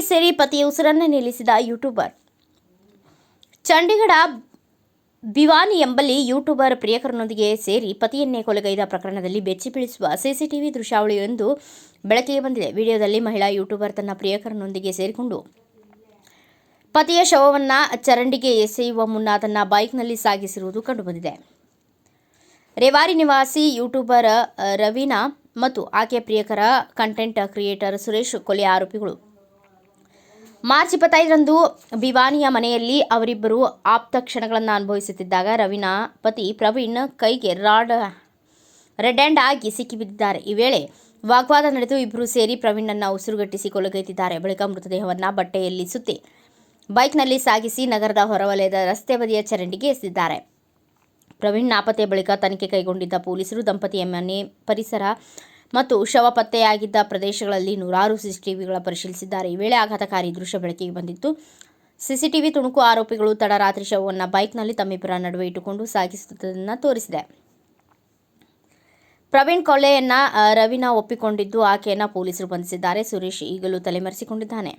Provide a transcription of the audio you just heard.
ಪತಿಯ ಉಸಿರನ್ನು ನಿಲ್ಲಿಸಿದ ಯೂಟ್ಯೂಬರ್. ಚಂಡೀಗಢ ಭಿವಾನಿ ಎಂಬಲ್ಲಿ ಯೂಟ್ಯೂಬರ್ ಪ್ರಿಯಕರನೊಂದಿಗೆ ಸೇರಿ ಪತಿಯನ್ನೇ ಕೊಲೆಗೈದ ಪ್ರಕರಣದಲ್ಲಿ ಬೆಚ್ಚಿ ಬೀಳಿಸುವ ಸಿಸಿಟಿವಿ ದೃಶ್ಯಾವಳಿಯೊಂದು ಬೆಳಕಿಗೆ ಬಂದಿದೆ. ವಿಡಿಯೋದಲ್ಲಿ ಮಹಿಳಾ ಯೂಟ್ಯೂಬರ್ ತನ್ನ ಪ್ರಿಯಕರನೊಂದಿಗೆ ಸೇರಿಕೊಂಡು ಪತಿಯ ಶವವನ್ನು ಚರಂಡಿಗೆ ಎಸೆಯುವ ಮುನ್ನ ತನ್ನ ಬೈಕ್ನಲ್ಲಿ ಸಾಗಿಸಿರುವುದು ಕಂಡುಬಂದಿದೆ. ರೇವಾರಿ ನಿವಾಸಿ ಯೂಟ್ಯೂಬರ್ ರವೀನಾ ಮತ್ತು ಆಕೆಯ ಪ್ರಿಯಕರ ಕಂಟೆಂಟ್ ಕ್ರಿಯೇಟರ್ ಸುರೇಶ್ ಕೊಲೆ ಆರೋಪಿಗಳು ಮಾರ್ಚ್ ಇಪ್ಪತ್ತೈದರಂದು ಭಿವಾನಿಯ ಮನೆಯಲ್ಲಿ ಅವರಿಬ್ಬರು ಆಪ್ತ ಕ್ಷಣಗಳನ್ನು ಅನುಭವಿಸುತ್ತಿದ್ದಾಗ ರವಿನ ಪತಿ ಪ್ರವೀಣ್ ಕೈಗೆ ರಾಡ್, ರೆಡ್ ಹ್ಯಾಂಡ್ ಆಗಿ ಸಿಕ್ಕಿಬಿದ್ದಿದ್ದಾರೆ. ಈ ವೇಳೆ ವಾಗ್ವಾದ ನಡೆದು ಇಬ್ಬರು ಸೇರಿ ಪ್ರವೀಣನ್ನು ಉಸಿರುಗಟ್ಟಿಸಿ ಕೊಲೆಗೈದಿದ್ದಾರೆ ಬಳಿಕ ಮೃತದೇಹವನ್ನು ಬಟ್ಟೆಯಲ್ಲಿ ಸುತ್ತಿ ಬೈಕ್ನಲ್ಲಿ ಸಾಗಿಸಿ ನಗರದ ಹೊರವಲಯದ ರಸ್ತೆ ಬದಿಯ ಚರಂಡಿಗೆ ಎಸೆದಿದ್ದಾರೆ ಪ್ರವೀಣ್ ನಾಪತ್ತೆ ಬಳಿಕ ತನಿಖೆ ಕೈಗೊಂಡಿದ್ದ ಪೊಲೀಸರು ದಂಪತಿಯ ಮನೆ ಪರಿಸರ ಮತ್ತು ಶವ ಪತ್ತೆಯಾಗಿದ್ದ ಪ್ರದೇಶಗಳಲ್ಲಿ ನೂರಾರು ಸಿಸಿಟಿವಿಗಳ ಪರಿಶೀಲಿಸಿದ್ದಾರೆ. ಈ ವೇಳೆ ಆಘಾತಕಾರಿ ದೃಶ್ಯ ಬೆಳಕಿಗೆ ಬಂದಿತ್ತು. ಸಿಸಿಟಿವಿ ತುಣುಕು ಆರೋಪಿಗಳು ತಡರಾತ್ರಿ ಶವವನ್ನು ಬೈಕ್ನಲ್ಲಿ ತಮ್ಮಿಬ್ಬರ ನಡುವೆ ಇಟ್ಟುಕೊಂಡು ಸಾಗಿಸುತ್ತಿದ್ದನ್ನು ತೋರಿಸಿದೆ. ಪ್ರವೀಣ್ ಕೊಲೆಯನ್ನ ರವಿನ ರವೀನಾ ಒಪ್ಪಿಕೊಂಡಿದ್ದು ಆಕೆಯನ್ನು ಪೊಲೀಸರು ಬಂಧಿಸಿದ್ದಾರೆ. ಸುರೇಶ್ ಈಗಲೂ ತಲೆಮರೆಸಿಕೊಂಡಿದ್ದಾನೆ.